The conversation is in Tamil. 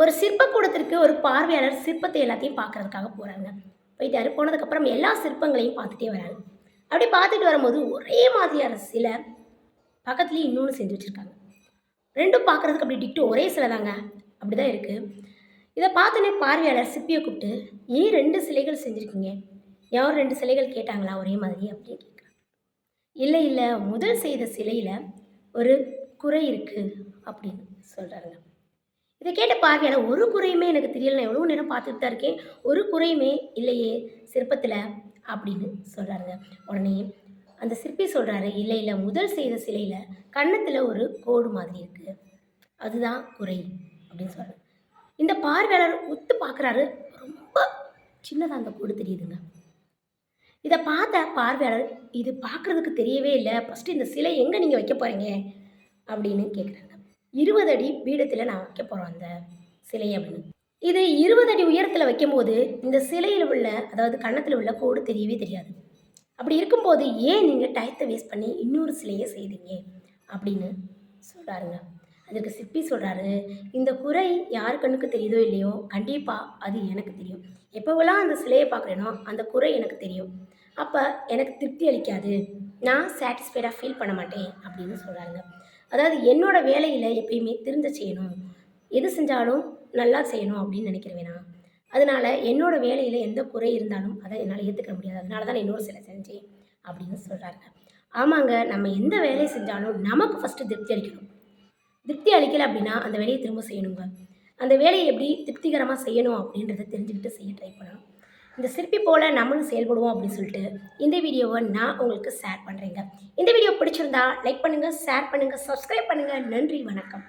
ஒரு சிற்பக்கூடத்திற்கு ஒரு பார்வையாளர் சிற்பத்தை எல்லாத்தையும் பார்க்கறதுக்காக போகிறாங்க போயிட்டாரு. போனதுக்கப்புறம் எல்லா சிற்பங்களையும் பார்த்துட்டே வராரு. அப்படி பார்த்துட்டு வரும்போது ஒரே மாதிரியான சிலை பக்கத்துலேயே இன்னொன்று செஞ்சு வச்சுருக்காங்க. ரெண்டும் பார்க்குறதுக்கு அப்படி டிக்ட்டு ஒரே சிலை தாங்க. அப்படி தான் இருக்குது இதை பார்த்தோன்னே பார்வையாளர் சிப்பியை கூப்பிட்டு ஏன் ரெண்டு சிலைகள் செஞ்சுருக்கீங்க? யாரும் ரெண்டு சிலைகள் கேட்டாங்களா ஒரே மாதிரி? அப்படின்னு கேட்குறாங்க இல்லை இல்லை. முதல் செய்த சிலையில் ஒரு குறை இருக்குது அப்படின்னு சொல்கிறாங்க இதை கேட்ட பார்வையால் ஒரு குறையுமே எனக்கு தெரியல நான் எவ்வளோ நேரம் பார்த்துட்டு தான் இருக்கேன். ஒரு குறையுமே இல்லையே சிற்பத்தில் அப்படின்னு சொல்கிறாருங்க உடனே அந்த சிற்பி சொல்கிறாரு இல்லை இல்லை முதல் செய்த சிலையில் கன்னத்தில் ஒரு கோடு மாதிரி இருக்குது அதுதான் குறை அப்படின்னு சொல்கிறாரு இந்த பார்வையாளர் உத்து பார்க்குறாரு. ரொம்ப சின்னதாக அந்த கோடு தெரியுதுங்க. இதை பார்த்த பார்வையாளர் இது பார்க்குறதுக்கு தெரியவே இல்லை. ஃபஸ்ட்டு இந்த சிலை எங்கே நீங்கள் வைக்க போகிறீங்க அப்படின்னு கேட்குறாங்க இருபது அடி பீடத்தில் நான் வைக்க போகிறோம் அந்த சிலை அப்படின்னு. இது இருபது அடி உயரத்தில் வைக்கும்போது இந்த சிலையில் உள்ள அதாவது கன்னத்தில் உள்ள கோடு தெரியவே தெரியாது. அப்படி இருக்கும்போது ஏன் நீங்கள் டயத்தை வேஸ்ட் பண்ணி இன்னொரு சிலையை செய்தீங்க அப்படின்னு சொல்கிறாருங்க அதுக்கு சிற்பி சொல்கிறாரு இந்த குறை யார் கண்ணுக்கு தெரியுதோ இல்லையோ கண்டிப்பாக அது எனக்கு தெரியும். எப்போவெல்லாம் அந்த சிலையை பார்க்குறேனோ அந்த குறை எனக்கு தெரியும். அப்போ எனக்கு திருப்தி அளிக்காது. நான் சாட்டிஸ்ஃபைடாக ஃபீல் பண்ண மாட்டேன் அப்படின்னு சொல்கிறாங்க அதாவது என்னோடய வேலையில் எப்பயுமே திருந்த செய்யணும். எது செஞ்சாலும் நல்லா செய்யணும் அப்படின்னு நினைக்கிறவேனா அதனால் என்னோடய வேலையில் எந்த குறை இருந்தாலும் அதை என்னால் ஏற்றுக்க முடியாது. அதனால தான் நான் இன்னொரு சிலை செஞ்சேன் அப்படின்னு சொல்கிறாங்க ஆமாங்க நம்ம எந்த வேலையை செஞ்சாலும் நமக்கு ஃபஸ்ட்டு திருப்தி அளிக்கணும். திருப்தி அளிக்கலை அப்படின்னா அந்த வேலையை திரும்ப செய்யணுங்க. அந்த வேலையை எப்படி திருப்திகரமாக செய்யணும் அப்படின்றத தெரிஞ்சுக்கிட்டு செய்யணும் இந்த சிற்பி போல் நம்மளும் செயல்படுவோம் அப்படின்னு சொல்லிட்டு இந்த வீடியோவை நான் உங்களுக்கு ஷேர் பண்ணுறேங்க இந்த வீடியோ பிடிச்சிருந்தா லைக் பண்ணுங்கள் ஷேர் பண்ணுங்கள் சப்ஸ்கிரைப் பண்ணுங்கள் நன்றி வணக்கம்.